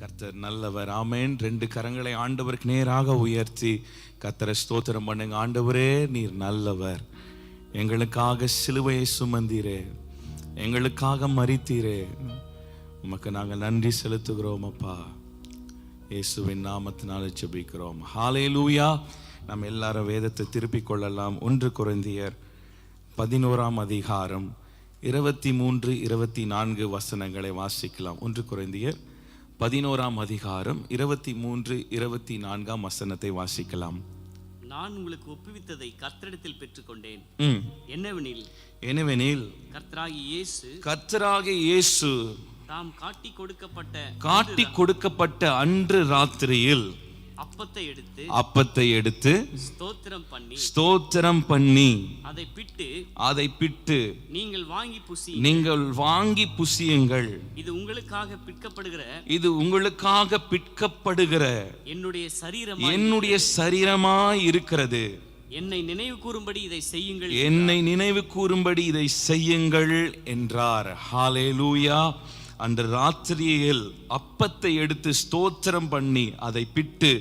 கர்த்தர் நல்லவர். ஆமேன். ரெண்டு கரங்களை ஆண்டவருக்கு நேராக உயர்த்தி கர்த்தரை ஸ்தோத்திரம் பண்ணுங்க. ஆண்டவரே நீர் நல்லவர். எங்களுக்காக சிலுவையை சுமந்தீரே. எங்களுக்காக மறித்தீரே உமக்கு நாங்கள் நன்றி செலுத்துகிறோம் அப்பா. இயேசுவின் நாமத்தினால ஜெபிக்கிறோம். லூயா நம் எல்லாரும் வேதத்தை திருப்பிக் கொள்ளலாம். ஒன்று குறைந்தியர் பதினோராம் அதிகாரம் இருபத்தி மூன்று இருபத்தி நான்கு வசனங்களை வாசிக்கலாம். ஒன்று குறைந்தியர் பதினோராம் அதிகாரம் இருபத்தி மூன்று இருபத்தி நான்காம் வசனத்தை வாசிக்கலாம். நான் உங்களுக்கு ஒப்புவித்ததை கர்த்தரிடத்தில் பெற்றுக்கொண்டேன். ம். என்னவெனில்? எனவெனில் கர்த்தராகி இயேசு கர்த்தராகிய இயேசு தாம் காட்டி கொடுக்கப்பட்ட காட்டி கொடுக்கப்பட்ட அன்று ராத்திரியில் அப்பத்தை எடுத்து அப்பத்தை எடுத்து ஸ்தோத்திரம் பண்ணி ஸ்தோத்திரம் பண்ணி அதை பிட்டு அதை பிட்டு நீங்கள் வாங்கி புசி. நீங்கள் வாங்கி புசியுங்கள். இது உங்களுக்காக பிற்கப்படுகிற இது உங்களுக்காக பிற்கப்படுகிற என்னுடைய சரீரம் என்னுடைய சரீரமாய் இருக்கிறது. என்னை நினைவு கூறும்படி இதை செய்யுங்கள் என்னை நினைவு கூறும்படி இதை செய்யுங்கள் என்றார். ஹalleluya. அன்று ராத்திரியில் அப்பத்தை எடுத்து ஸ்தோத்திரம் பண்ணி அதை பிட்டு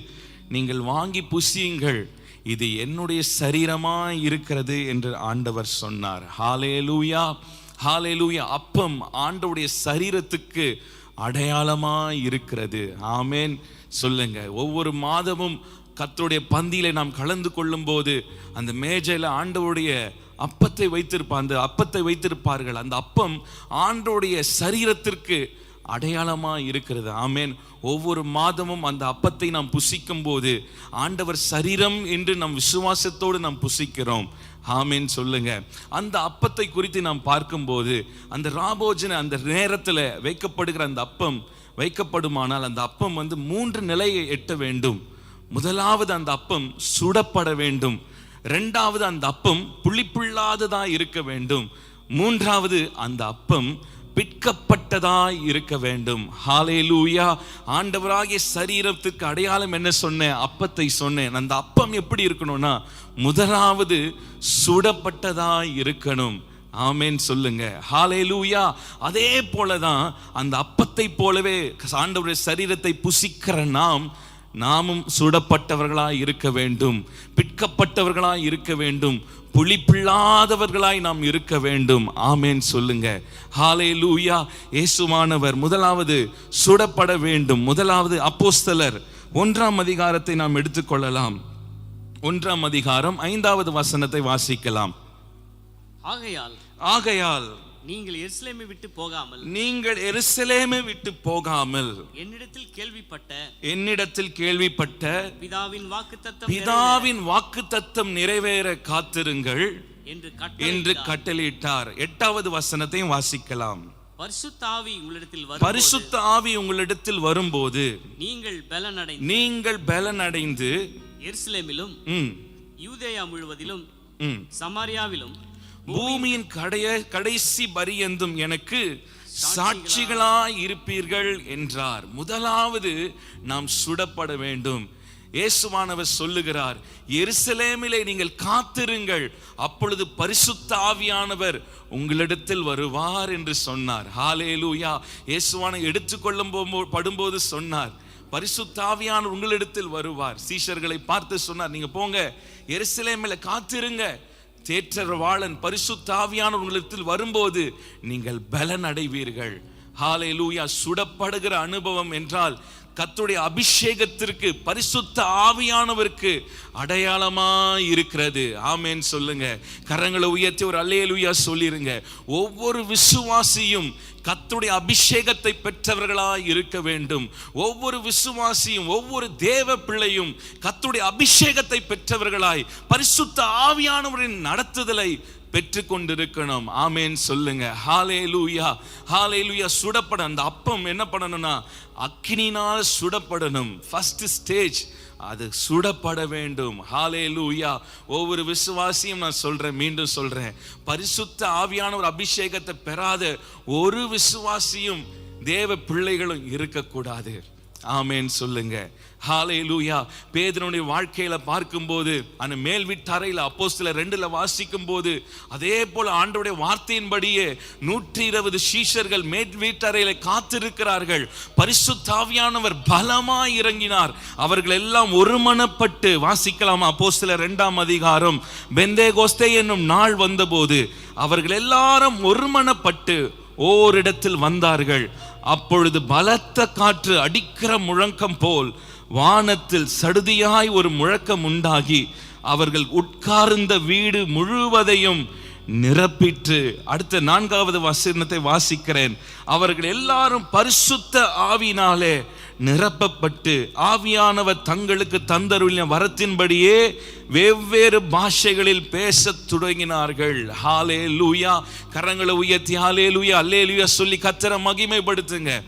நீங்கள் வாங்கி புசியுங்கள். இது என்னுடைய சரீரமாய் இருக்கிறது என்று ஆண்டவர் சொன்னார். ஹாலேலூயா ஹாலேலூயா அப்பம் ஆண்டவுடைய சரீரத்துக்கு அடையாளமாய் இருக்கிறது. ஆமேன். சொல்லுங்க. ஒவ்வொரு மாதமும் கத்துடைய பந்தியிலே நாம் கலந்து கொள்ளும் போது அந்த மேஜையில் ஆண்டவுடைய அப்பத்தை வைத்திருப்பார் அந்த அப்பத்தை வைத்திருப்பார்கள். அந்த அப்பம் ஆண்டோடைய சரீரத்திற்கு அடையாளமாக இருக்கிறது. ஆமேன். ஒவ்வொரு மாதமும் அந்த அப்பத்தை நாம் புசிக்கும் போது ஆண்டவர் சரீரம் என்று நம் விசுவாசத்தோடு நாம் புசிக்கிறோம். ஆமேன் சொல்லுங்க. அந்த அப்பத்தை குறித்து நாம் பார்க்கும்போது அந்த ராபோஜன அந்த நேரத்தில் வைக்கப்படுகிற அந்த அப்பம் வைக்கப்படுமானால் அந்த அப்பம் வந்து மூன்று நிலையை எட்ட வேண்டும். முதலாவது அந்த அப்பம் சுடப்பட வேண்டும். ரெண்டாவது அந்த அப்பம் புளிப்புள்ளாததாக இருக்க வேண்டும். மூன்றாவது அந்த அப்பம் பிற்கப்பட்டதாய் இருக்க வேண்டும். ஹalleluya ஆண்டவராகிய சரீரத்துக்கு அடையாளம் என்ன சொன்னேன்? அப்பத்தை சொன்னேன். அந்த அப்பம் எப்படி இருக்கணும்னா முதலாவது சுடப்பட்டதாய் இருக்கணும். ஆமேன் சொல்லுங்க. ஹalleluya அதே போலதான் அந்த அப்பத்தை போலவே ஆண்டவருடைய சரீரத்தை புசிக்கிற நாம் நாமும் சுடப்பட்டவர்களாய் இருக்க வேண்டும். பிற்கப்பட்டவர்களாய் இருக்க வேண்டும். புளிப்பில்லாதவர்களாய் நாம் இருக்க வேண்டும். ஆமேன் சொல்லுங்க. ஹாலே லூயா இயேசுமானவர் முதலாவது சுடப்பட வேண்டும். முதலாவது அப்போஸ்தலர். ஒன்றாம் அதிகாரத்தை நாம் எடுத்துக்கொள்ளலாம். ஒன்றாம் அதிகாரம் ஐந்தாவது வசனத்தை வாசிக்கலாம். ஆகையால் ஆகையால் நீங்கள் எருசலேமை விட்டு போகாமல் நீங்கள் எருசலேமை விட்டு போகாமல் என்னிடத்தில் கேள்விப்பட்ட என்னிடத்தில் கேள்விப்பட்ட பிதாவின் வாக்குத்தத்தம் பிதாவின் வாக்கு தத்தம் நிறைவேற காத்திருங்கள் என்று என்று கட்டளை கட்டளையிட்டார். எட்டாவது வசனத்தையும் வாசிக்கலாம். பரிசுத்தாவி உங்களிடத்தில் பரிசுத்த ஆவி உங்களிடத்தில் வரும்போது நீங்கள் பலனடைந்து நீங்கள் பலனடைந்து எருசலேமிலும் யூதேயா முழுவதிலும் சமாரியாவிலும் பூமியின் கடைய கடைசி பரியந்தும் எனக்கு சாட்சிகளாய் இருப்பீர்கள் என்றார். முதலாவது நாம் சுடப்பட வேண்டும். இயேசுவானவர் சொல்லுகிறார் எருசலேமிலே நீங்கள் காத்திருங்கள். அப்பொழுது பரிசுத்த ஆவியானவர் உங்களிடத்தில் வருவார் என்று சொன்னார். ஹாலேலூயா இயேசுவான எடுத்துக்கொள்ளும் படும்போது சொன்னார் பரிசுத்தாவியான உங்களிடத்தில் வருவார். சீஷர்களை பார்த்து சொன்னார் நீங்க போங்க. எருசலேமில் காத்திருங்க. தேற்றரவாளன் பரிசுத்தாவியான உங்களிடத்தில் வரும்போது நீங்கள் பலன் அடைவீர்கள் ஹாலேலூயா சுடப்படுகிற அனுபவம் என்றால் கத்துடைய அபிஷேகத்திற்கு பரிசுத்த ஆவியானவருக்கு அடையாளமா இருக்கிறது ஆமேன்னு சொல்லுங்க. கரங்களை உயர்த்தி ஒரு அல்லையலுயா சொல்லிருங்க. ஒவ்வொரு விசுவாசியும் கத்துடைய அபிஷேகத்தை பெற்றவர்களாய் இருக்க வேண்டும். ஒவ்வொரு விசுவாசியும் ஒவ்வொரு தேவ பிள்ளையும் கத்துடைய அபிஷேகத்தை பெற்றவர்களாய் பரிசுத்த ஆவியானவரின் நடத்துதலை பெற்று கொண்டிருக்கணும் ஆமேன் சொல்லுங்க. ஹாலே லூயா ஹாலே லூயா சுடப்பட அந்த அப்பம் என்ன பண்ணணும்னா அக்கினினால் சுடப்படணும். ஃபர்ஸ்ட் ஸ்டேஜ் அது சுடப்பட வேண்டும். ஹாலே லூயா ஒவ்வொரு விசுவாசியும் நான் சொல்கிறேன் மீண்டும் சொல்கிறேன் பரிசுத்த ஆவியான ஒரு அபிஷேகத்தை பெறாத ஒரு விசுவாசியும் தேவ பிள்ளைகளும் இருக்கக்கூடாது. ஆமேன்னு சொல்லுங்க. ஹாலே லூயா பேதனுடைய வாழ்க்கையில பார்க்கும்போது அந்த மேல் வீட்டறையில் அப்போ சில ரெண்டுல வாசிக்கும் போது அதே போல ஆண்டோடைய வார்த்தையின்படியே நூற்றி இருபது சீஷர்கள் மேல் வீட்டறையில காத்திருக்கிறார்கள். பரிசுத்தாவியானவர் பலமா இறங்கினார். அவர்கள் எல்லாம் ஒருமனப்பட்டு வாசிக்கலாம்? சில ரெண்டாம் அதிகாரம் பெந்தேகோஸ்தே என்னும் நாள் வந்தபோது அவர்கள் எல்லாரும் ஒருமனப்பட்டு ஓரிடத்தில் வந்தார்கள். அப்பொழுது பலத்த காற்று அடிக்கிற முழக்கம் போல் வானத்தில் சடுதியாய் ஒரு முழக்கம் உண்டாகி அவர்கள் உட்கார்ந்த வீடு முழுவதையும் நிரப்பிற்று. அடுத்த நான்காவது வசனத்தை வாசிக்கிறேன். அவர்கள் எல்லாரும் பரிசுத்த ஆவினாலே நிரப்பப்பட்டு ஆவியானவர் தங்களுக்கு தந்தருளின வரத்தின்படியே வெவ்வேறு பாஷைகளில் பேசத் தொடங்கினார்கள். ஹாலே லூயா கரங்களை உயர்த்தி ஹாலே லூயா அல்லே லூயா சொல்லி கத்தரை மகிமைப்படுத்துங்க.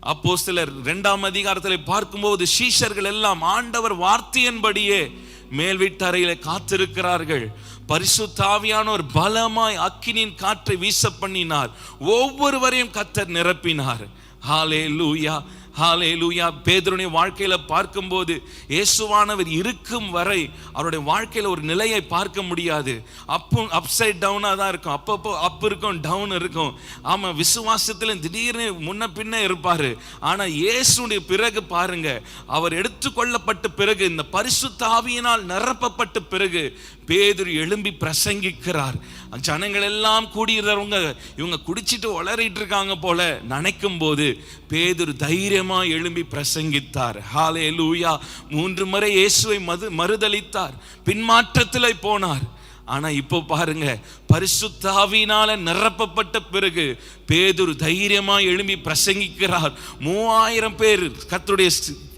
அப்போ சிலர் இரண்டாம் அதிகாரத்தில் பார்க்கும்போது சீஷர்கள் எல்லாம் ஆண்டவர் வார்த்தையின்படியே மேல் வீட்டறையில காத்திருக்கிறார்கள். பரிசுத்தாவியானோர் பலமாய் அக்கினின் காற்றை வீச பண்ணினார். ஒவ்வொருவரையும் கத்தர் நிரப்பினார். ஹாலே லூயா ஹாலே லூயா பேதருடைய வாழ்க்கையில் பார்க்கும்போது இயேசுவானவர் இருக்கும் வரை அவருடைய வாழ்க்கையில் ஒரு நிலையை பார்க்க முடியாது. அப்பும் அப்சைட் டவுனாக தான் இருக்கும். அப்பப்போ அப் இருக்கும் டவுன் இருக்கும். ஆமாம் விசுவாசத்தில் திடீர்னு முன்ன பின்னே இருப்பார். ஆனால் இயேசுடைய பிறகு பாருங்க அவர் எடுத்துக்கொள்ளப்பட்ட பிறகு இந்த பரிசுத்தாவியினால் நிரப்பப்பட்ட பிறகு பேதுரு எழும்பி பிரசங்கிக்கிறார். ஜனங்கள் எல்லாம் கூடியிருந்தவங்க இவங்க குடிச்சிட்டு உளறிட்டு இருக்காங்க போல நினைக்கும் போது பேதுரு தைரியமா எழும்பி பிரசங்கித்தார். ஹாலே லூயா மூன்று முறை இயேசுவை மது மறுதளித்தார் பின்மாற்றத்தில் போனார். ஆனா இப்போ பாருங்க பரிசுத்தாவினால நிரப்பப்பட்ட பிறகு பேதுரு தைரியமா எழும்பி பிரசங்கிக்கிறார். மூவாயிரம் பேர் கத்தருடைய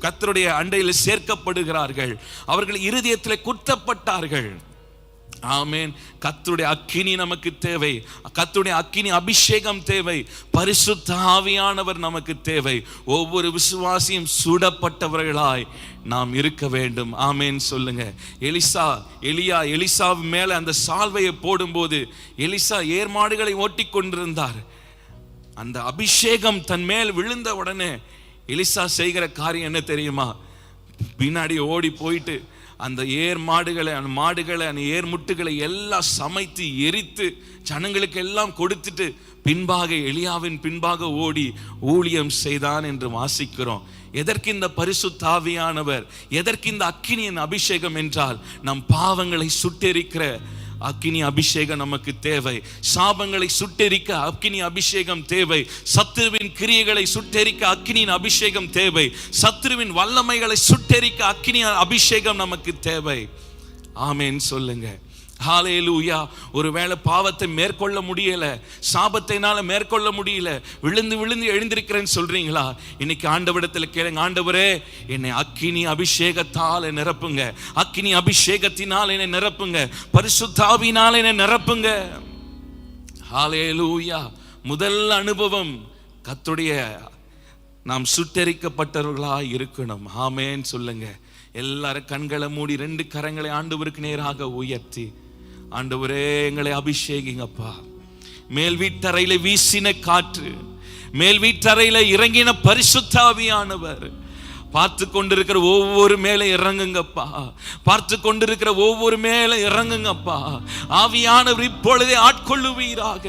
கத்தருடைய அண்டையில் சேர்க்கப்படுகிறார்கள். அவர்கள் இருதயத்தில் குத்தப்பட்டார்கள். ஆமேன். கத்துடைய அக்கினி நமக்கு தேவை. கத்துடைய அக்கினி அபிஷேகம் தேவை. பரிசுத்த ஆவியானவர் நமக்கு தேவை. ஒவ்வொரு விசுவாசியும் சுடப்பட்டவர்களாய் நாம் இருக்க வேண்டும். ஆமேன் சொல்லுங்க. எலிசா எலியா எலிசா மேல அந்த சால்வையை போடும்போது எலிசா ஏர்மாடுகளை ஓட்டி கொண்டிருந்தார். அந்த அபிஷேகம் தன் மேல் விழுந்த உடனே எலிசா செய்கிற காரியம் என்ன தெரியுமா? பின்னாடி ஓடி போயிட்டு அந்த ஏர் மாடுகளை அந்த மாடுகளை அந்த ஏர் முட்டுகளை எல்லாம் சமைத்து எரித்து ஜனங்களுக்கு எல்லாம் கொடுத்துட்டு பின்பாக எளியாவின் பின்பாக ஓடி ஊழியம் செய்தான் என்று வாசிக்கிறோம். எதற்கு இந்த பரிசுத்தாவியானவர்? எதற்கு இந்த அக்கினியின் அபிஷேகம் என்றால் நம் பாவங்களை சுட்டெரிக்கிற அக்கினி அபிஷேகம் நமக்கு தேவை. சாபங்களை சுட்டெரிக்க அக்கினி அபிஷேகம் தேவை. சத்துருவின் கிரியைகளை சுட்டெரிக்க அக்கினியின் அபிஷேகம் தேவை. சத்துருவின் வல்லமைகளை சுட்டெரிக்க அக்கினி அபிஷேகம் நமக்கு தேவை. ஆமேன் ஹாலே லூயா ஒருவேளை பாவத்தை மேற்கொள்ள முடியலை சாபத்தினால மேற்கொள்ள முடியல விழுந்து விழுந்து எழுந்திருக்கிறேன்னு சொல்றீங்களா? இன்னைக்கு ஆண்டவிடத்தில் கேளுங்க ஆண்டவரே என்னை அக்கினி அபிஷேகத்தால் நிரப்புங்க. அக்கினி அபிஷேகத்தினால் என்னை நிரப்புங்க. பரிசுத்தாவினால் என்னை நிரப்புங்க. ஹாலேலூயா. முதல் அனுபவம் கத்துடைய நாம் சுட்டரிக்கப்பட்டவர்களாய் இருக்கணும். ஆமேன்னு சொல்லுங்க. எல்லாரும் கண்களை மூடி ரெண்டு கரங்களை ஆண்டவருக்கு நேராக உயர்த்தி ஆண்டவரே எங்களை அபிஷேகிங்கப்பா. மேல் வீட்டறையில வீசின காற்று மேல் வீட்டறையில இறங்கின பரிசுத்தாவியானவர். பார்த்து கொண்டிருக்கிற ஒவ்வொரு மேலே இறங்குங்கப்பா. பார்த்து கொண்டிருக்கிற ஒவ்வொரு மேலே இறங்குங்கப்பா. ஆவியானவர் இப்பொழுதே ஆட்கொள்ளுவீராக.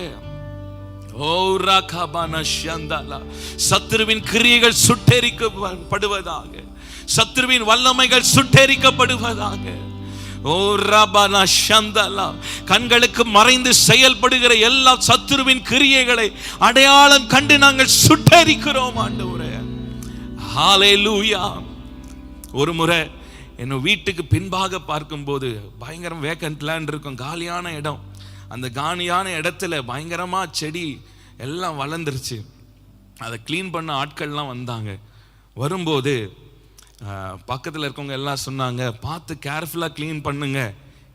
சத்ருவின் கிரியைகள் சுட்டெரிக்கப்படுவதாக சத்ருவின் வல்லமைகள் சுட்டெரிக்கப்படுவதாக. ஓ ரபானா ஷந்தலா. கண்களுக்கு மறைந்து செயல்படுகிற எல்லா சத்துருவின் கிரியைகளை அடையாளம் கண்டு நாங்கள் சுட்டரிக்கிறோம் ஆண்டவரே. லூயா ஒரு முறை என்ன வீட்டுக்கு பின்பாக பார்க்கும்போது பயங்கரம் வேக்கன்ட் லேண்ட் இருக்கும் காலியான இடம். அந்த காலியான இடத்துல பயங்கரமாக செடி எல்லாம் வளர்ந்துருச்சு. அதை க்ளீன் பண்ண ஆட்கள்லாம் வந்தாங்க. வரும்போது பக்கத்தில் இருக்கவங்க எல்லாம் சொன்னாங்க பார்த்து கேர்ஃபுல்லாக க்ளீன் பண்ணுங்க.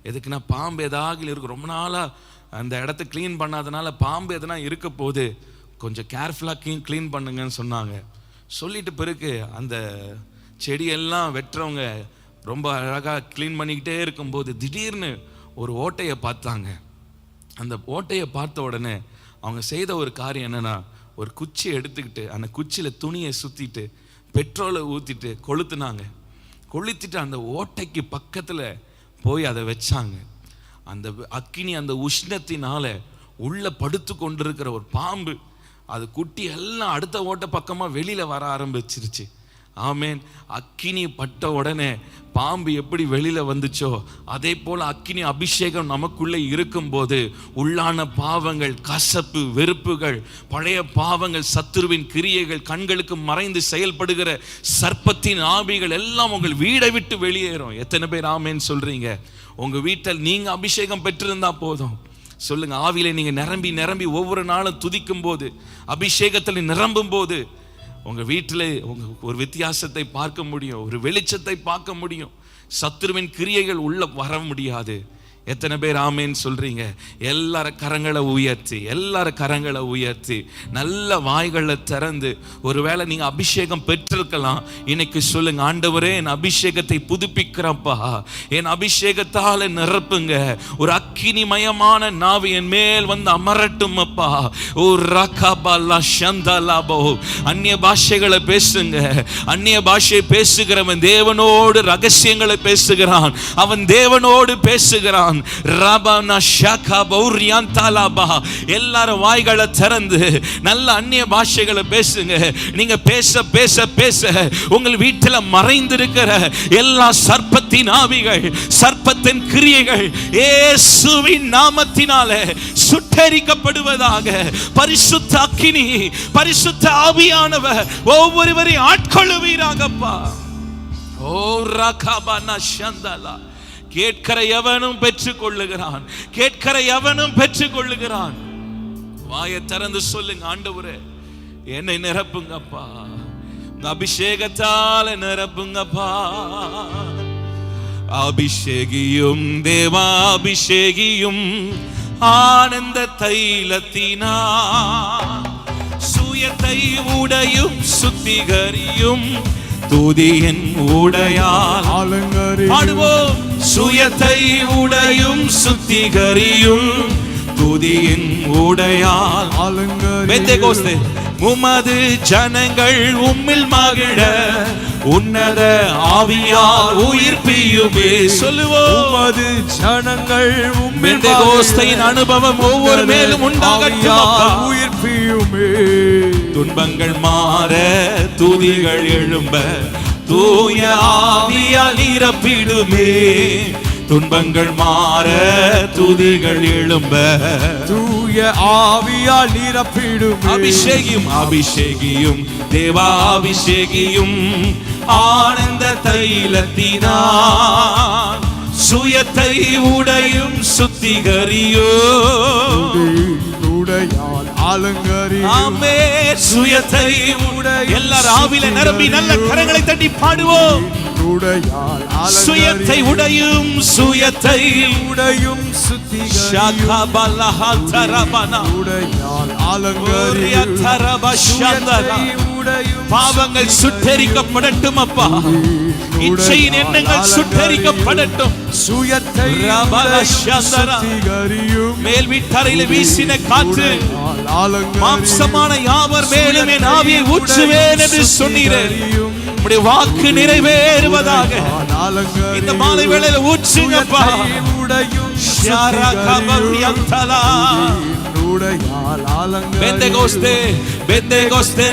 எதுக்குன்னா பாம்பு எதாக இருக்கும் ரொம்ப நாளாக அந்த இடத்த க்ளீன் பண்ணாதனால பாம்பு எதனா இருக்க போது கொஞ்சம் கேர்ஃபுல்லாக க்ளீன் க்ளீன் பண்ணுங்கன்னு சொன்னாங்க. சொல்லிட்டு பிறகு அந்த செடியெல்லாம் வெட்டுறவங்க ரொம்ப அழகாக க்ளீன் பண்ணிக்கிட்டே இருக்கும்போது திடீர்னு ஒரு ஓட்டையை பார்த்தாங்க. அந்த ஓட்டையை பார்த்த உடனே அவங்க செய்த ஒரு காரியம் என்னென்னா ஒரு குச்சியை எடுத்துக்கிட்டு அந்த குச்சியில் துணியை சுற்றிட்டு பெட்ரோலை ஊற்றிட்டு கொளுத்துனாங்க. கொளுத்திட்டு அந்த ஓட்டைக்கு பக்கத்தில் போய் அதை வச்சாங்க. அந்த அக்கினி அந்த உஷ்ணத்தினால் உள்ளே படுத்து கொண்டிருக்கிற ஒரு பாம்பு அது குட்டி எல்லாம் அடுத்த ஓட்ட பக்கமாக வெளியில் வர ஆரம்பிச்சிருச்சு. ஆமேன். அக்கினி பட்ட உடனே பாம்பு எப்படி வெளியில வந்துச்சோ அதே போல அக்கினி அபிஷேகம் நமக்குள்ளே இருக்கும்போது உள்ளான பாவங்கள் கசப்பு வெறுப்புகள் பழைய பாவங்கள் சத்துருவின் கிரியைகள் கண்களுக்கு மறைந்து செயல்படுகிற சர்ப்பத்தின் ஆவிகள் எல்லாம் உங்கள் வீடை விட்டு வெளியேறும். எத்தனை பேர் ஆமேன்னு சொல்றீங்க? உங்க வீட்டில் நீங்க அபிஷேகம் பெற்றிருந்தா போதும். சொல்லுங்க ஆவியில நீங்க நிரம்பி நிரம்பி ஒவ்வொரு நாளும் துதிக்கும் போது அபிஷேகத்தில் நிரம்பும் போது உங்கள் வீட்டில் உங்கள் ஒரு வித்தியாசத்தை பார்க்க முடியும் ஒரு வெளிச்சத்தை பார்க்க முடியும். சத்துருவின் கிரியைகள் உள்ள வர முடியாது. எத்தனை பேர் ஆமேன்னு சொல்கிறீங்க எல்லார கரங்களை உயர்த்தி எல்லார கரங்களை உயர்த்தி நல்ல வாய்களை திறந்து ஒருவேளை நீங்கள் அபிஷேகம் பெற்றிருக்கலாம். இன்னைக்கு சொல்லுங்க ஆண்டவரே என் அபிஷேகத்தை புதுப்பிக்கிறப்பா. என் அபிஷேகத்தால் நிரப்புங்க. ஒரு அக்கினிமயமான நாவு என் மேல் வந்து அமரட்டும் அப்பா ஓ ரகபலா ஷந்தாலாபோ. அந்நிய பாஷைகளை பேசுங்க. அந்நிய பாஷையை பேசுகிறவன் தேவனோடு ரகசியங்களை பேசுகிறான். அவன் தேவனோடு பேசுகிறான். ரபனா ஷகா பௌரியான் தாலாபா. எல்லாரும் வாய்களை திறந்து நல்ல அந்நிய பாஷைகளை பேசுங்க. நீங்க பேச பேச பேச உங்கள் வீட்டில் மறைந்திருக்கிற எல்லா சர்ப்பத்தின் ஆவிகள் சர்ப்பத்தின் கிரியைகள் ஏசுவின் நாமத்தினாலே சுட்டரிக்கப்படுவதாக. பரிசுத்த அக்கினி பரிசுத்த ஆவியானவர் ஒவ்வொருவரையும் ஆட்கொள்ளுவீராகப்பா. ஓ ரகபனா நஷந்தலா கேட்கிற எவனும் பெற்றுக் கொள்ளுகிறான் கேட்கிற எவனும் பெற்றுக் கொள்ளுகிறான் வாயை திறந்து சொல்லுங்க ஆண்டவரே என்னை நிரப்புங்கப்பா. அபிஷேகத்தால நிரப்புங்கப்பா. அபிஷேகியும் தேவா அபிஷேகியும் ஆனந்த தைலத்தினா சுயத்தை உடையும் சுத்திகரியும் துதியின் உடையால் பாடுவோம் சுயத்தை உடையும் சுத்திகரியும் துதியின் உடையால் பெந்தேகோஸ்தே உமது ஜனங்கள் உம்மில் மகிழ உன்னத ஆவியால் உயிர்ப்பியுமே சொல்லுவோம். உமது ஜனங்கள் உம்மில் பெந்தேகோஸ்தையின் அனுபவம் ஒவ்வொரு மேலும் உண்டாகட்டும் உயிர்ப்பியுமே துன்பங்கள் மாற துதிகள் எழும்ப தூய ஆவியால் நிரப்பிடுமே. துன்பங்கள் மாற துதிகள் எழும்ப தூய ஆவியால் நிரப்பிடுமே. அபிஷேகியும் அபிஷேகியும் தேவா அபிஷேகியும் ஆனந்த தைலத்தினான் சுயத்தை உடையும் சுத்திகரியோ உடையால் அலங்கரி ஆமே சுயத்தை எல்லாரும் ஆவில நிரம்பி நல்ல கரங்களை தட்டி பாடுவோம். உடையால் சுயத்தை உடையும் சுயத்தை. உடையும் பாவங்கள் சுட்டரிக்கப்படட்டும் அப்பா. இச்சையின் எண்ணங்கள் சுட்டரிக்கப்படட்டும். சுயத்தை மேல் வீட்டறையில வீசின காற்று. மாம்சமான யாவர் மேலும் என் ஆவியை ஊற்றுவேன் என்று சொன்னீரே. உம்முடைய வாக்கு நிறைவேறுவதாக இந்த மாலை வேளையில ஊற்றுங்கப்பா. ஷாரகபரியந்தலா.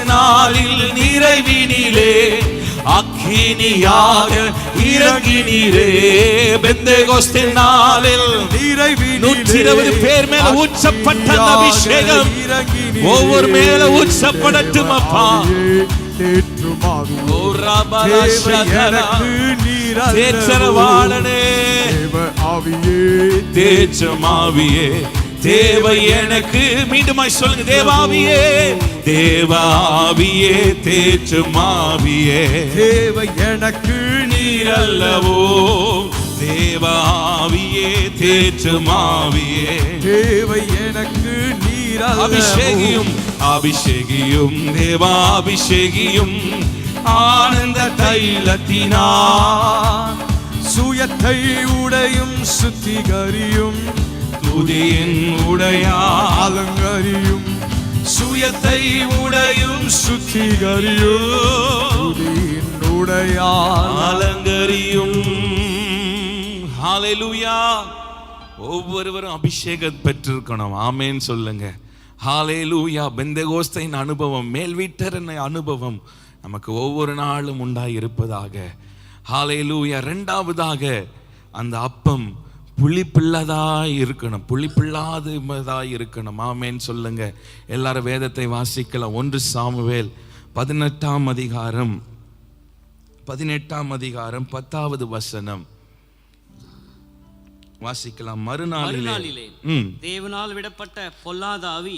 நாளில் நிறைவினிலே அக்கினியாக இறங்கினீரே பெந்தெகோஸ்தே நாளில் நூற்றி இருபது பேர் மேல ஊற்றப்பட்ட அபிஷேகம். ஒவ்வொரு மேல ஊற்றப்படட்டும் அப்பா ஓ ரபலா ஷதரா. தேற்றரவாளனே. தேச்சமாவியே தேவை எனக்கு மீண்டுமாய் சொல்லுங்க தேவாவியே. தேவாவியே தேச்சுமாவியே தேவை எனக்கு நீரல்லவோ. தேவாவியே தேச்சுமாவியே தேவை எனக்கு நீர் அபிஷேகியும் அபிஷேகியும் தேவாபிஷேகியும். ஆனந்த தைலத்தினா சுயத்தை உடையும் சுத்திகரியும். துதியின் உடையா அலங்கரியும். சுயத்தை உடையும் சுத்திகரியோ துதியின் உடையார் அலங்கரியும். ஹாலேலூயா ஒவ்வொருவரும் அபிஷேகம் பெற்றிருக்கணும். ஆமேன்னு சொல்லுங்க. ஹாலேலூயா பெந்தகோஸ்தையின் அனுபவம் மேல்வீட்டரின் அனுபவம் நமக்கு ஒவ்வொரு நாளும் உண்டாய் இருப்பதாக ஹalleluya ரெண்டாவதாக அந்த அப்பம் புளிப்பில்லதாக இருக்கணும். புளிப்பில்லாததாக இருக்கணும். ஆமேன்னு சொல்லுங்க. எல்லாரும் வேதத்தை வாசிக்கலாம். ஒன்று சாமுவேல் பதினெட்டாம் அதிகாரம். பதினெட்டாம் அதிகாரம் பத்தாவது வசனம். வாசிக்கலாம். மறுநாளிலே. தேவனால் விடப்பட்ட பொல்லாத ஆவி.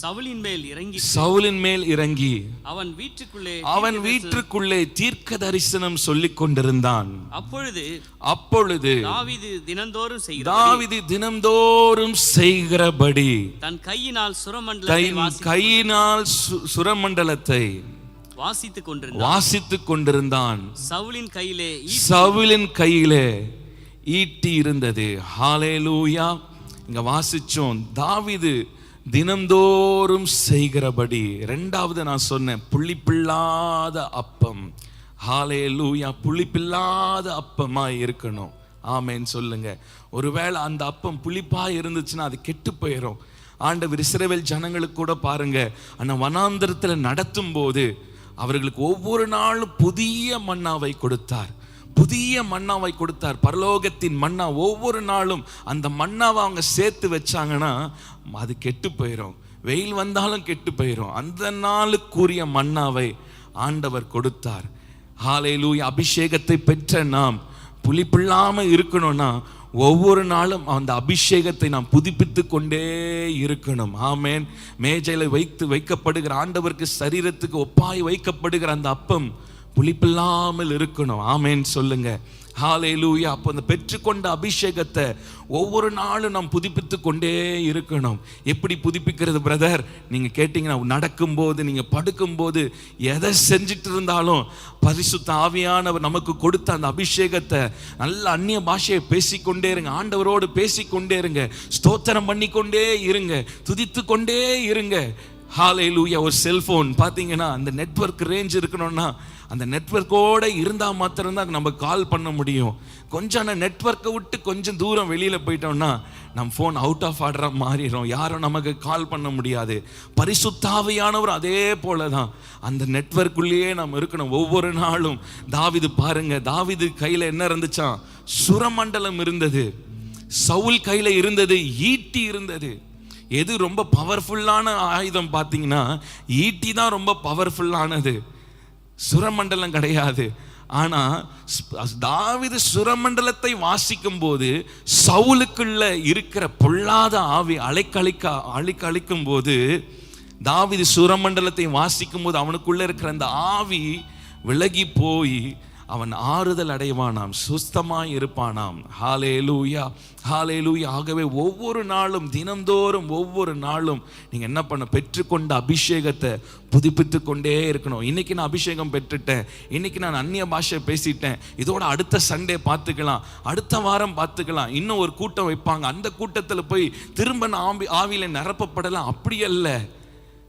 சவுலின் மேல் இறங்கி சவுலின் மேல் இறங்கி அவன் வீட்டுக்குள்ளே அவன் வீட்டுக்குள்ளே தீர்க்க தரிசனம் சொல்லிக் கொண்டிருந்தான். அப்பொழுது அப்பொழுது தாவீது தினந்தோறும் செய்கிறான் தாவிது தினம்தோறும் செய்கிறபடி தன் கையினால் சுரமண்டலத்தை கையினால் சுரமண்டலத்தை வாசித்துக் கொண்டிருந்தான். வாசித்துக் கொண்டிருந்தான். சவுலின் கையிலே சவுலின் கையிலே ஈட்டி இருந்தது ஹாலே லூயா இங்கே வாசிச்சோம் தாவிது தினந்தோறும் செய்கிறபடி. ரெண்டாவது நான் சொன்னேன் புளிப்பில்லாத அப்பம். ஹalleluya. புளிப்பில்லாத அப்பமாக இருக்கணும். ஆமேன்னு சொல்லுங்க. ஒருவேளை அந்த அப்பம் புளிப்பா இருந்துச்சுன்னா அது கெட்டு போயிடும் ஆண்டவர் இஸ்ரவேல் ஜனங்களுக்கு கூட பாருங்க அந்த வனாந்திரத்தில் நடத்தும் போது அவர்களுக்கு ஒவ்வொரு நாளும் புதிய மன்னாவை கொடுத்தார். புதிய மன்னாவை கொடுத்தார். பரலோகத்தின் மன்னா ஒவ்வொரு நாளும் அந்த மன்னாவை அவங்க சேர்த்து வச்சாங்கன்னா அது கெட்டு போயிடும் வெயில் வந்தாலும் கெட்டு போயிடும் அந்த நாளுக்குரிய மன்னாவை ஆண்டவர் கொடுத்தார். ஹalleluya. அபிஷேகத்தை பெற்ற நாம் புளிப்பில்லாமல் இருக்கணும்னா ஒவ்வொரு நாளும் அந்த அபிஷேகத்தை நாம் புதுப்பித்து கொண்டே இருக்கணும். ஆமேன். மேஜையில் வைத்து வைக்கப்படுகிற ஆண்டவருக்கு சரீரத்துக்கு ஒப்பாய் வைக்கப்படுகிற அந்த அப்பம் புளிப்பில்லாமல் இருக்கணும். ஆமேன்னு சொல்லுங்க. லூயா அப்போ அந்த பெற்றுக்கொண்ட அபிஷேகத்தை ஒவ்வொரு நாளும் நாம் புதுப்பித்து கொண்டே இருக்கணும். எப்படி புதுப்பிக்கிறது பிரதர் நீங்கள் கேட்டிங்கன்னா நடக்கும்போது நீங்கள் படுக்கும்போது எதை செஞ்சுட்டு இருந்தாலும் பரிசுத்த ஆவியானவர் நமக்கு கொடுத்த அந்த அபிஷேகத்தை நல்ல அந்நிய பாஷையை பேசிக்கொண்டே இருங்க. ஆண்டவரோடு பேசிக்கொண்டே இருங்க. ஸ்தோத்திரம் பண்ணிக்கொண்டே இருங்க. துதித்து கொண்டே இருங்க. ஹalleluya ஒரு செல்ஃபோன் பார்த்தீங்கன்னா அந்த நெட்வொர்க் ரேஞ்ச் இருக்கணும்னா அந்த நெட்வொர்க்கோட இருந்தால் மாத்திரம்தான் நம்ம கால் பண்ண முடியும். கொஞ்சம் அந்த நெட்வொர்க்கை விட்டு கொஞ்சம் தூரம் வெளியில் போயிட்டோம்னா நம்ம ஃபோன் அவுட் ஆஃப் ஆர்டராக மாறிடும் யாரும் நமக்கு கால் பண்ண முடியாது. பரிசுத்தாவையானவர் அதே போல தான் அந்த நெட்வொர்க்குள்ளேயே நம்ம இருக்கணும். ஒவ்வொரு நாளும் தாவிது பாருங்க தாவிது கையில் என்ன இருந்துச்சான் சுரமண்டலம் இருந்தது. சவுல் கையில் இருந்தது ஈட்டி இருந்தது. எது ரொம்ப பவர்ஃபுல்லான ஆயுதம் பார்த்தீங்கன்னா ஈட்டி தான் ரொம்ப பவர்ஃபுல்லானது சுரமண்டலம் கிடையாது. ஆனால் தாவிது சுரமண்டலத்தை வாசிக்கும் போது சவுலுக்குள்ள இருக்கிற பொல்லாத ஆவி அலைக்கழிக்க அழிக்கழிக்கும் போது தாவிது சுரமண்டலத்தை வாசிக்கும் போது அவனுக்குள்ளே இருக்கிற அந்த ஆவி விலகி போய் அவன் ஆறுதல் அடைவானாம் சுஸ்தமாய் இருப்பானாம். ஹாலே லூயா ஹாலே லூயா ஆகவே ஒவ்வொரு நாளும் தினந்தோறும் ஒவ்வொரு நாளும் நீங்கள் என்ன பண்ண பெற்றுக்கொண்ட அபிஷேகத்தை புதுப்பித்து கொண்டே இருக்கணும். இன்றைக்கி நான் அபிஷேகம் பெற்றுட்டேன். இன்றைக்கி நான் அந்நிய பாஷை பேசிட்டேன். இதோட அடுத்த சண்டே பார்த்துக்கலாம். அடுத்த வாரம் பார்த்துக்கலாம். இன்னும் ஒரு கூட்டம் வைப்பாங்க. அந்த கூட்டத்தில் போய் திரும்ப நான் ஆம்பி ஆவியில் நிரப்பப்படலாம். அப்படி அல்ல.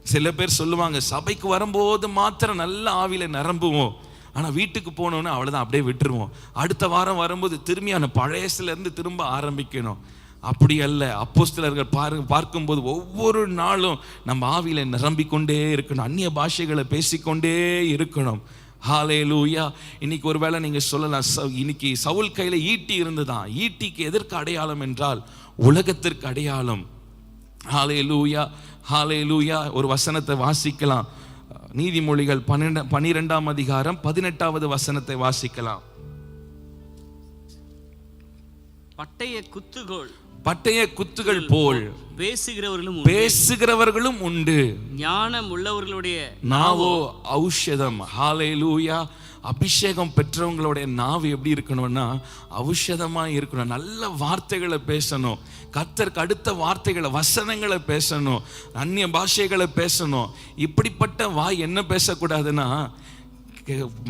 சில பேர் சொல்லுவாங்க சபைக்கு வரும்போது மாத்திரம் நல்ல ஆவியில் நிரம்புவோம். ஆனால் வீட்டுக்கு போனோன்னு அவ்வளோதான் அப்படியே விட்டுருவோம். அடுத்த வாரம் வரும்போது திரும்பி அந்த பழையசுலேருந்து திரும்ப ஆரம்பிக்கணும். அப்படி அல்ல. அப்போஸ்தலர்கள் பாரு பார்க்கும்போது ஒவ்வொரு நாளும் நம்ம ஆவியில் நிரம்பிக்கொண்டே இருக்கணும். அந்நிய பாஷைகளை பேசிக்கொண்டே இருக்கணும். ஹாலே லூயா இன்னைக்கு ஒருவேளை நீங்கள் சொல்லலாம் ச- இன்னைக்கு சவுல் கையில் ஈட்டி இருந்துதான். ஈட்டிக்கு எதற்கு அடையாளம் என்றால் உலகத்திற்கு அடையாளம். ஹாலே லூயா ஹாலே லூயா ஒரு வசனத்தை வாசிக்கலாம். நீதிமொழிகள் பன்னிரெண்டு பனிரெண்டாம் அதிகாரம் பதினெட்டாவது வசனத்தை வாசிக்கலாம். பட்டய குத்துகோள் பட்டய குத்துகள் போல் பேசுகிறவர்களும் உண்டு. பேசுகிறவர்களும் உண்டு. ஞானம் உள்ளவர்களுடைய நாவோ ஔஷதம். ஹாலே லூயா அபிஷேகம் பெற்றவங்களுடைய நாவு எப்படி இருக்கணும்னா ஔஷதமாக இருக்கணும். நல்ல வார்த்தைகளை பேசணும். கத்தருக்கு அடுத்த வார்த்தைகளை வசனங்களை பேசணும். அந்நிய பாஷைகளை பேசணும். இப்படிப்பட்ட வாய் என்ன பேசக்கூடாதுன்னா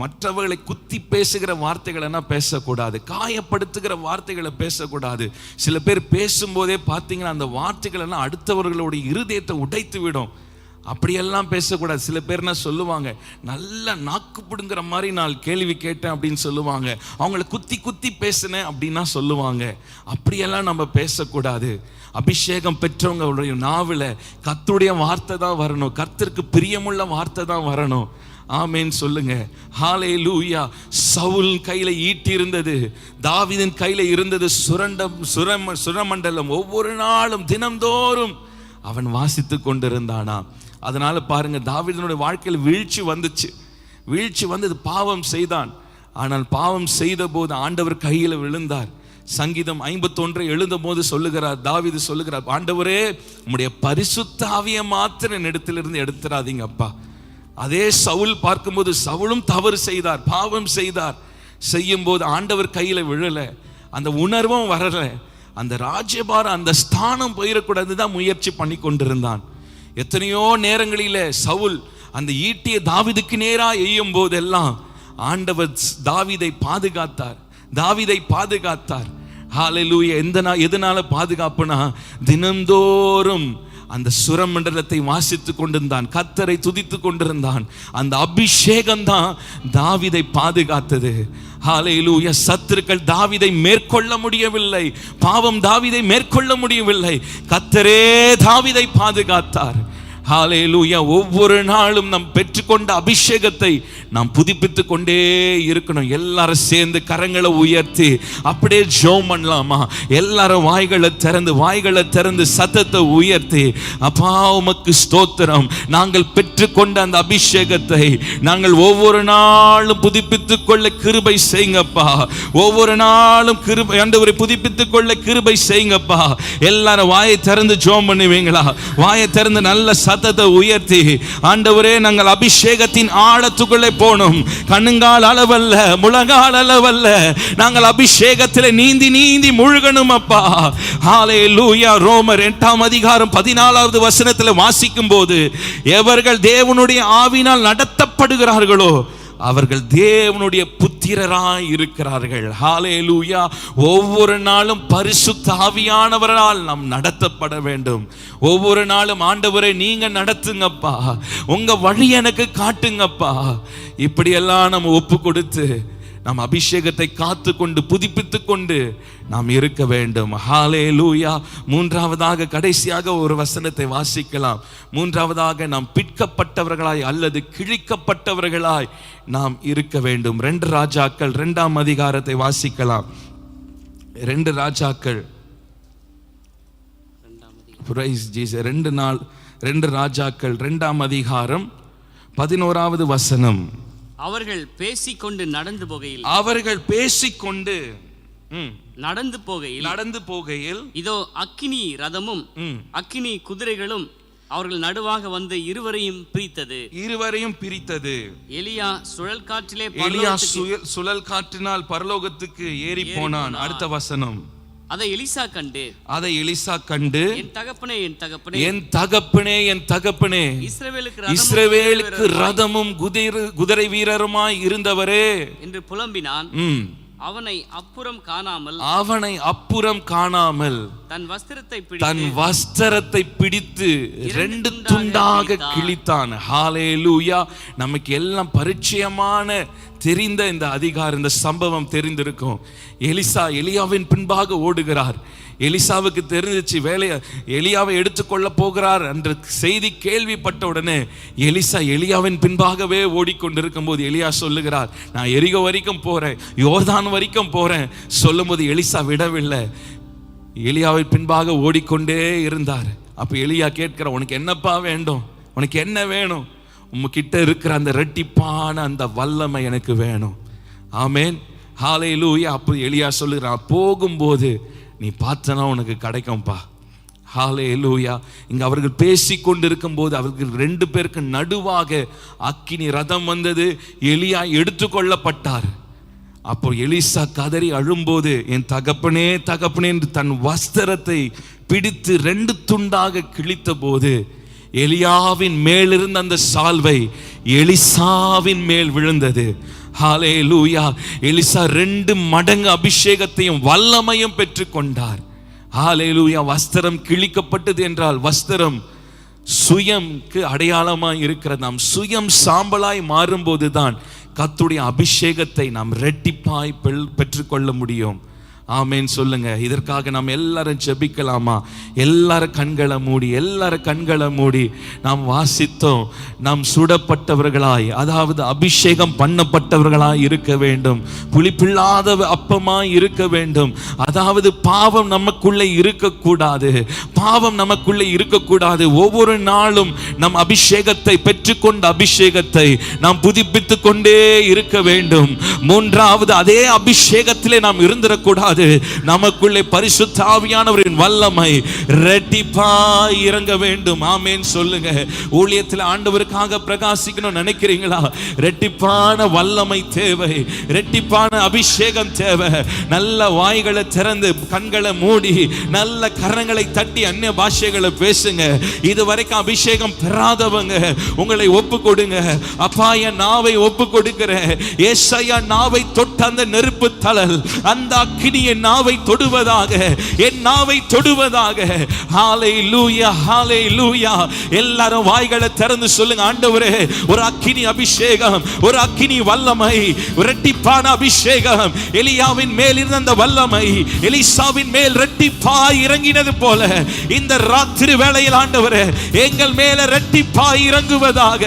மற்றவர்களை குத்தி பேசுகிற வார்த்தைகளை பேசக்கூடாது. காயப்படுத்துகிற வார்த்தைகளை பேசக்கூடாது. சில பேர் பேசும்போதே பார்த்தீங்கன்னா அந்த வார்த்தைகள் எல்லாம் அடுத்தவர்களுடைய இருதயத்தை உடைத்து விடும் அப்படியெல்லாம் பேசக்கூடாது. சில பேர்னா சொல்லுவாங்க நல்ல நாக்கு பிடுங்குற மாதிரி நான் கேள்வி கேட்டேன் அப்படின்னு சொல்லுவாங்க. அவங்கள குத்தி குத்தி பேசினேன் அப்படின்னா சொல்லுவாங்க. அப்படியெல்லாம் நம்ம பேசக்கூடாது. அபிஷேகம் பெற்றவங்களுடைய நாவில் கத்துடைய வார்த்தை தான் வரணும். கர்த்தருக்கு பிரியமுள்ள வார்த்தை தான் வரணும். ஆமேன்னு சொல்லுங்க. ஹாலே லூயா சவுல் கையில ஈட்டி இருந்தது தாவிதின் கையில இருந்தது சுரண்டம் சுரம சுரமண்டலம். ஒவ்வொரு நாளும் தினம்தோறும் அவன் வாசித்து கொண்டிருந்தானா அதனால் பாருங்க தாவீதனுடைய வாழ்க்கையில் வீழ்ச்சி வந்துச்சு. வீழ்ச்சி வந்தது பாவம் செய்தான். ஆனால் பாவம் செய்த போது ஆண்டவர் கையில் விழுந்தார். சங்கீதம் ஐம்பத்தொன்றை எழுந்த போது சொல்லுகிறார் தாவீது சொல்லுகிறார் ஆண்டவரே உம்முடைய பரிசுத்தாவிய மாத்திர இடத்திலிருந்து எடுத்துடாதீங்க அப்பா. அதே சவுல் பார்க்கும்போது சவுளும் தவறு செய்தார் பாவம் செய்தார். செய்யும் போது ஆண்டவர் கையில் விழலை. அந்த உணர்வும் வரலை. அந்த ராஜ்யபாரம் அந்த ஸ்தானம் போயிடக்கூடாது தான் முயற்சி பண்ணி கொண்டிருந்தான். எத்தனையோ நேரங்களில் சவுல் அந்த ஈட்டிய தாவிதுக்கு நேராக எய்யும் போதெல்லாம் ஆண்டவர் தாவிதை பாதுகாத்தார். தாவிதை பாதுகாத்தார். ஹalleluya. எந்த நாள் எதனால பாதுகாப்புனா தினந்தோறும் அந்த சுரமண்டலத்தை வாசித்து கொண்டிருந்தான். கத்தரை துதித்து கொண்டிருந்தான். அந்த அபிஷேகம் தான் தாவிதை பாதுகாத்தது. ஹாலையிலூய சத்துருக்கள் தாவிதை மேற்கொள்ள முடியவில்லை. பாவம் தாவிதை மேற்கொள்ள முடியவில்லை. கத்தரே தாவிதை பாதுகாத்தார். ஹalleluya. ஒவ்வொரு நாளும் நாம் பெற்றுக்கொண்ட அபிஷேகத்தை நாம் புதுப்பித்து கொண்டே இருக்கணும். எல்லாரும் சேர்ந்து கரங்களை உயர்த்தி அப்படியே ஜோம் பண்ணலாமா? எல்லாரும் வாய்களை திறந்து வாய்களை திறந்து சத்தத்தை உயர்த்தி அப்பா உமக்கு ஸ்தோத்திரம். நாங்கள் பெற்றுக்கொண்ட அந்த அபிஷேகத்தை நாங்கள் ஒவ்வொரு நாளும் புதுப்பித்து கொள்ள கிருபை செய்யுங்கப்பா. ஒவ்வொரு நாளும் கிருபை ஆண்டவரை புதுப்பித்து கொள்ள கிருபை செய்யுங்கப்பா. எல்லாரும் வாயை திறந்து ஜோம் பண்ணுவீங்களா? வாயை திறந்து நல்ல சத்தத்தை உயர்த்தி. ஆண்டவரே நாங்கள் அபிஷேகத்தின் ஆழத்துக்குள்ளே போனோம். கண்ணுங்கால் அளவல்ல முழங்கால் அளவல்ல. நாங்கள் அபிஷேகத்தில் நீந்தி நீந்தி முழுகணும் அப்பா. ஹாலே லூயா ரோமர் எட்டாம் அதிகாரம் பதினாலாவது வசனத்தில் வாசிக்கும் போது எவர்கள் தேவனுடைய ஆவினால் நடத்தப்படுகிறார்களோ அவர்கள் தேவனுடைய புத்திரராய் இருக்கிறார்கள். லூயா ஒவ்வொரு நாளும் பரிசுத்த ஆவியானவரால் நாம் நடத்தப்பட வேண்டும். ஒவ்வொரு நாளும் ஆண்டவரை நீங்க நடத்துங்கப்பா. உங்க வழி எனக்கு காட்டுங்கப்பா. இப்படியெல்லாம் நம்ம ஒப்பு கொடுத்து நாம் அபிஷேகத்தை காத்து கொண்டு புதுப்பித்து கொண்டு நாம் இருக்க வேண்டும். ஹாலே லூயா மூன்றாவதாக கடைசியாக ஒரு வசனத்தை வாசிக்கலாம். மூன்றாவதாக நாம் பிற்கப்பட்டவர்களாய் அல்லது கிழிக்கப்பட்டவர்களாய் நாம் இருக்க வேண்டும். ரெண்டு ராஜாக்கள் ரெண்டாம் அதிகாரத்தை வாசிக்கலாம். ரெண்டு ராஜாக்கள். ரெண்டு நாள் ரெண்டு ராஜாக்கள் ரெண்டாம் அதிகாரம் பதினோராவது வசனம். அவர்கள் பேசிக்கொண்டு நடந்து போகையில் அவர்கள் பேசிக்கொண்டு ம், நடந்து போகையில் நடந்து போகையில் இதோ அக்கினி ரதமும் ம், அக்கினி குதிரைகளும் அவர்கள் நடுவாக வந்து இருவரையும் பிரித்தது. இருவரையும் பிரித்தது. எலியா சுழல் காற்றிலே எலியா சுழல் காற்றினால் பரலோகத்துக்கு ஏறி போனான். அடுத்த வசனம். அதை எலிசா கண்டு அதை எலிசா கண்டு என் தகப்பனே என் தகப்பனே என் தகப்பனே என் தகப்பனே இஸ்ரவேலுக்கு ரதமும் இஸ்ரவேலுக்கு ரதமும் குதிரை குதிரை வீரருமாய் இருந்தவரே. என்று புலம்பினான். அவனை அப்புறம் காணாமல் அவனை அப்புறம் காணாமல் தன் வஸ்திரத்தை தன் வஸ்திரத்தை பிடித்து ரெண்டு துண்டாக கிழித்தான். ஹalleluya நமக்கு எல்லாம் பரிச்சயமான தெரிந்த இந்த அதிகார இந்த சம்பவம் தெரிந்திருக்கும். எலிசா எலியாவின் பின்பாக ஓடுகிறார். எலிசாவுக்கு தெரிஞ்சிச்சு வேலையை எலியாவை எடுத்துக்கொள்ள போகிறார் என்ற செய்தி கேள்விப்பட்ட உடனே எலிசா எலியாவின் பின்பாகவே ஓடிக்கொண்டிருக்கும் போது எலியா சொல்லுகிறார் நான் எரிகோ வரைக்கும் போகிறேன் யோர்தான் வரைக்கும் போகிறேன் சொல்லும்போது எலிசா விடவில்லை. எலியாவை பின்பாக ஓடிக்கொண்டே இருந்தார். அப்போ எலியா கேட்கிற உனக்கு என்னப்பா வேண்டும்? உனக்கு என்ன வேணும்? உங்ககிட்ட இருக்கிற அந்த ரெட்டிப்பான அந்த வல்லமை எனக்கு வேணும். ஆமேன். ஹாலேலூயா அப்போ எளியா சொல்லுகிறான் போகும்போது நீ பார்த்தனா உனக்கு கிடைக்கும்ப்பா ஹாலே லூயா இங்கே அவர்கள் பேசி கொண்டு இருக்கும்போது அவர்கள் ரெண்டு பேருக்கு நடுவாக அக்கினி ரதம் வந்தது. எலியா எடுத்துக்கொள்ளப்பட்டார் அப்போ எலிசா கதறி அழும்போது என் தகப்பனே தகப்பனே என்று தன் வஸ்திரத்தை பிடித்து ரெண்டு துண்டாக கிழித்த போது எலியாவின் மேலிருந்த அந்த சால்வை எலிசாவின் மேல் விழுந்தது. ஹாலே லூயா எலிசா ரெண்டு மடங்கு அபிஷேகத்தையும் வல்லமையும் பெற்றுக்கொண்டார் ஹாலே லூயா வஸ்திரம் கிழிக்கப்பட்டது என்றால் வஸ்திரம் சுயம்க்கு அடையாளமாய் இருக்கிற நாம் சுயம் சாம்பலாய் மாறும்போது தான் கத்துடைய அபிஷேகத்தை நாம் ரெட்டிப்பாய் பெற்றுக்கொள்ள முடியும். ஆமேன்னு சொல்லுங்க. இதற்காக நாம் எல்லாரும் ஜெபிக்கலாமா? எல்லாரும் கண்களை மூடி எல்லாரும் கண்களை மூடி நாம் வாசித்தோம். நாம் சுடப்பட்டவர்களாய் அதாவது அபிஷேகம் பண்ணப்பட்டவர்களாய் இருக்க வேண்டும். புளிப்பில்லாத அப்பமாய் இருக்க வேண்டும். அதாவது பாவம் நமக்குள்ளே இருக்கக்கூடாது. பாவம் நமக்குள்ளே இருக்கக்கூடாது. ஒவ்வொரு நாளும் நம் அபிஷேகத்தை பெற்றுக்கொண்ட அபிஷேகத்தை நாம் புதுப்பித்து கொண்டே இருக்க வேண்டும். மூன்றாவது அதே அபிஷேகத்திலே நாம் இருந்திடக்கூடாது நமக்குள்ளே பரிசுத்த ஆவியானவரின் வல்லமை ரெட்டிப்பா இறங்க வேண்டும். ஆமேன். சொல்லுங்க. ஊழியத்தில் ஆண்டவருக்காக பிரகாசிக்கணும் நினைக்கிறீங்களா? ரெட்டிப்பான வல்லமை தேவை. ரெட்டிப்பான அபிஷேகம் தேவை. நல்ல வாய்களை திறந்து கண்களை மூடி நல்ல கரங்களை தட்டி அந்நிய பாஷைகளை பேசுங்க. இது வரைக்கும் அபிஷேகம் பெறாதவங்க உங்களை ஒப்பு கொடுங்க அப்பா என் நாவை ஒப்பு கொடுக்கிறேன் ஏசையா நாவை தொட்ட அந்த நெருப்பு தளல் அந்த அக்கினி என் நாவை தொடுவதாக என் நாவை தொடுவதாக. ஹாலை லூயா ஹாலை லூயா எல்லாரும் வாய்களை திறந்து சொல்லுங்க ஆண்டவரே. ஒரு அக்கினி அபிஷேகம் ஒரு அக்கினி வல்லமை ரெட்டிப்பான அபிஷேகம். எலியாவின் மேல் இருந்த அந்த வல்லமை எலிசாவின் மேல் ரெட்டிப்பாய் இறங்கினது போல இந்த ராத்திரி வேளையில் ஆண்டவரே எங்கள் மேல ரெட்டிப்பாய் இறங்குவதாக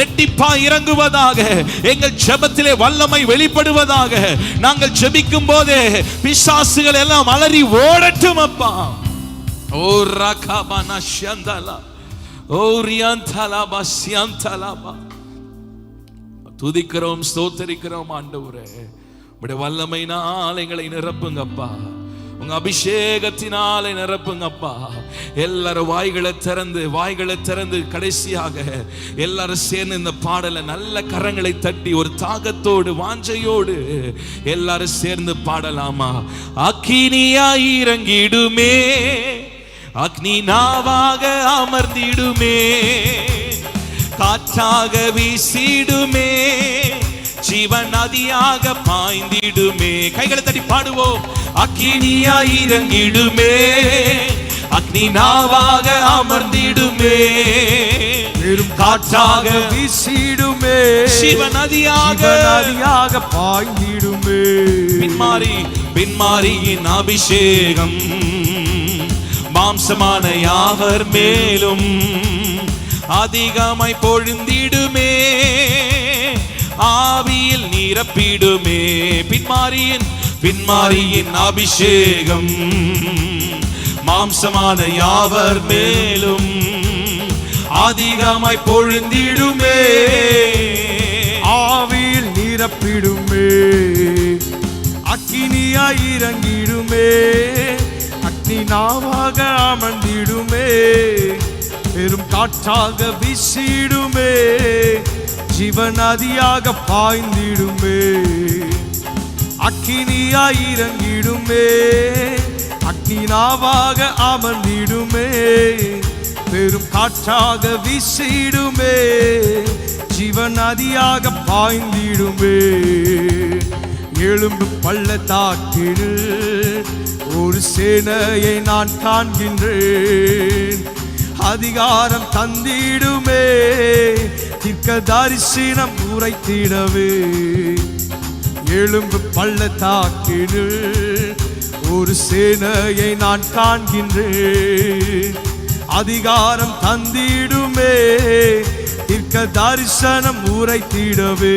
ரெட்டிப்பாய் இறங்குவதாக எங்கள் ஜெபத்திலே வல்லமை வெளிப்படுவதாக நாங்கள் ஜெபிக்கும் போதே பிசாசுகள் எல்லாம் அலறி ஓடட்டும் அப்பா. ஓ ரகபன ஷந்தலா. ஓ ரியாந்தலாபா சியாந்தலாபா துதிக்கிறோம் ஸ்தோத்தரிக்கிறோம் ஆண்டவரே. உடைய வல்லமையினால் எங்களை நிரப்புங்கப்பா. உங்க அபிஷேகத்தினாலே நிரப்புங்கப்பா. எல்லாரும் வாய்களை திறந்து வாய்களை திறந்து கடைசியாக எல்லாரும் சேர்ந்து இந்த பாடலை நல்ல கரங்களை தட்டி ஒரு தாகத்தோடு வாஞ்சையோடு எல்லாரும் சேர்ந்து பாடலாமா? அக்கினியா இறங்கிடுமே அக்னி நாவாக அமர்ந்திடுமே காற்றாக வீசிடுமே ஜீவன் நதியாக பாய்ந்திடுமே. கைகளை தட்டி பாடுவோம். அக்கினியா இறங்கிடுமே அக்னி நாவாக அமர்ந்திடுமே. பெரும் காற்றாக வீசிடுமே. சிவநதியாக நதியாக பாய்ந்திடுமே. பின்மாறி பின்மாரியின் அபிஷேகம். மாம்சமான யாவர் மேலும் அதிகமாய் பொழுந்திடுமே. ஆவியில் நிரப்பிடுமே. பின்மாரியின் பின்மாரியின் அபிஷேகம். மாம்சமான யாவர் மேலும் அதிகமாய் பொழுந்திடுமே. ஆவியில் நிரப்பிடுமே. அக்கினியாய் இறங்கிடுமே. அக்னி நாவாக அமர்ந்திடுமே. பெரும் காற்றாக வீசிடுமே. ஜீவநதியாக பாய்ந்திடுமே. அக்கினியாய் இறங்கிடுமே. அக்னினாவாக அமர்ந்திடுமே. பெரும் காற்றாக வீசிடுமே. ஜீவநதியாக பாய்ந்திடுமே. எழும்பு பள்ளத்தாக்கில் ஒரு சேனையை நான் காண்கின்றேன். அதிகாரம் தந்திடுமே. தீர்க்க தரிசனம் உரைத்திடவே. எழும்பு பள்ளத்தாக்கில் ஒரு சேனையை நான் காண்கின்றேன். அதிகாரம் தந்திடுமே தீர்க்க தரிசனம் உரைத்திடவே.